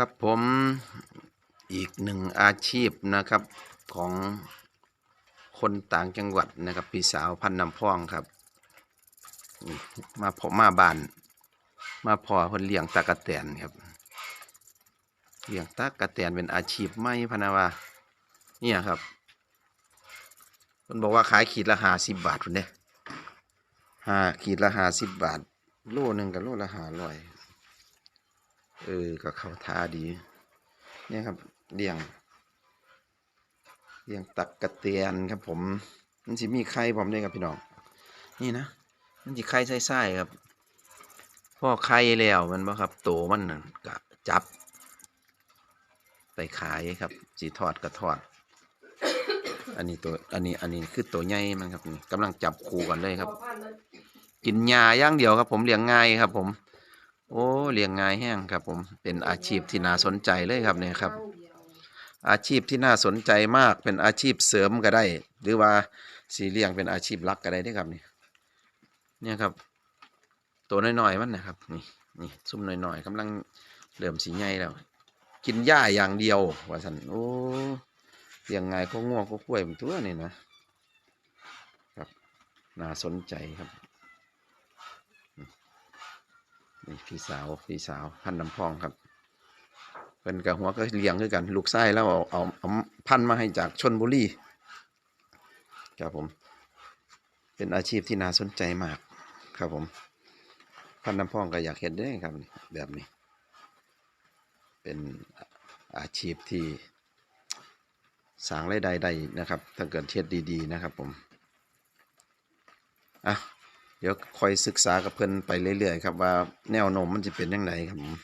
ครับผมอีกหนึ่งอาชีพนะครับของคนต่างจังหวัดนะครับพี่สาวพันนำพ่องครับมาพอมาบานมาพอคนเลี้ยงตากะแตนครับเลี้ยงตากะแตนเป็นอาชีพไม่พนาวาเนี่ยครับคนบอกว่าขายขีดละหาสิบบาทคุณเนี่ยห้าขีดละหาสิบบาทโลหนึ่งกับโลละหาร้อย เออก็เข้าท่าดี เนี่ยครับเลี้ยงเลี้ยงตักกระเตียนครับผม มันสิมีไข่ผมด้วยครับพี่น้อง นี่นะ มันสิไข่ไส้ๆครับพ่อไข่แล้วมันบ่ครับ โตมันน่ะก็จับ ไปขายครับสีทอดก็ทอด อันนี้ตัว อันนี้ อันนี้คือตัวใหญ่มันครับนี่กำลังจับคู่กันเลยครับ กินหญ้าย่างเดียวครับ ผมเลี้ยงง่ายครับ ผม โอ้เลี้ยงง่ายแห้งครับผมเป็นอาชีพที่น่าสนใจเลยครับเนี่ยครับ อาชีพที่น่าสนใจมากเป็นอาชีพเสริมก็ได้ หรือว่าสีเลี้ยงเป็นอาชีพหลักก็ได้ด้อครับนี่เนี่ยครับ ตัวน้อยๆมันนะครับนี่นี่ซุ่มน้อยๆกำลังเริ่มสีใหญ่แล้ว กินหญ้าอย่างเดียวว่าสันโอ้เลี้ยงง่ายก็ง่วงก็กล้วยมันตัวนี่นะครับน่าสนใจครับ นี่พี่สาวพี่สาวพันน้ำพองครับเป็นกับหัวก็เลี้ยงคือกัน ลูกไส้แล้วเอาเอาเอาพันมาให้จากชนบุรีครับผม เป็นอาชีพที่น่าสนใจมากครับผม พันน้ำพองก็อยากเห็นได้อครับแบบนี้ เป็นอาชีพที่สางรายได้ได้นะครับ ถ้าเกิดเทียดดี ๆ นะครับผม อะ ดี๋ยวคอยศึกษากับเพิ่อนไปเรื่อยๆครับว่าแนวโน้มมันจะเป็นยังไงครับผม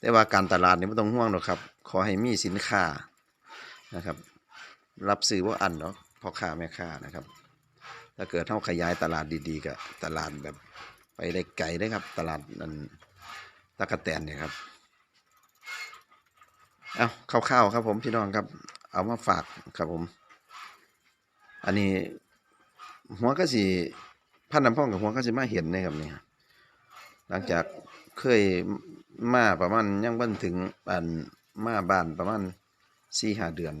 แต่ว่าการตลาดนี่ไม่ต้องห่วงหรอกครับ ขอให้มีสินค้านะครับ รับซื้อว่าอันเนาะพ่อค้าแม่ค้านะครับ ถ้าเกิดเท่าขยายตลาดดีๆกับตลาดแบบไปได้ไกลได้ครับ ตลาดนั้นตะกะแตนเนี่ยครับเอาคร่าวๆครับผมพี่น้องครับ เอามาฝากครับผม อันนี้หัวก็สี พันน้ำพ่องกับหัวก็จะมาเห็นนะครับนี่หลังจากเคยมาประมาณยังบันถึงบ้านมาบ้านประมาณสี่หาเดือน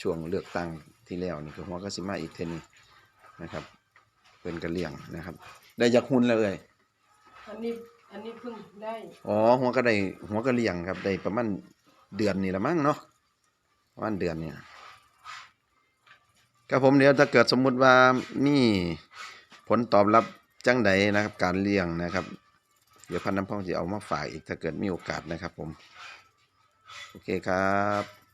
ช่วงเลือกตั้งที่แล้วนี่คือหัวก็สิมาอีกเทนงนะครับ เป็นกระเลี่ยงนะครับ ได้จากหุ่นแล้วเอ่ยอันนี้อันนี้เพิ่งได้อ๋อหัวก็ได้หัวกระเลี่ยงครับได้ประมาณเดือนนี่ละมั้งเนาะประมาณเดือนเนี่ยครับผมเดี๋ยวถ้าเกิดสมมุติว่ามี ผลตอบรับจังใดนะครับ การเลี้ยงนะครับ เดี๋ยวพันน้ำพองจะเอามาฝากอีกถ้าเกิดมีโอกาสนะครับผม โอเคครับ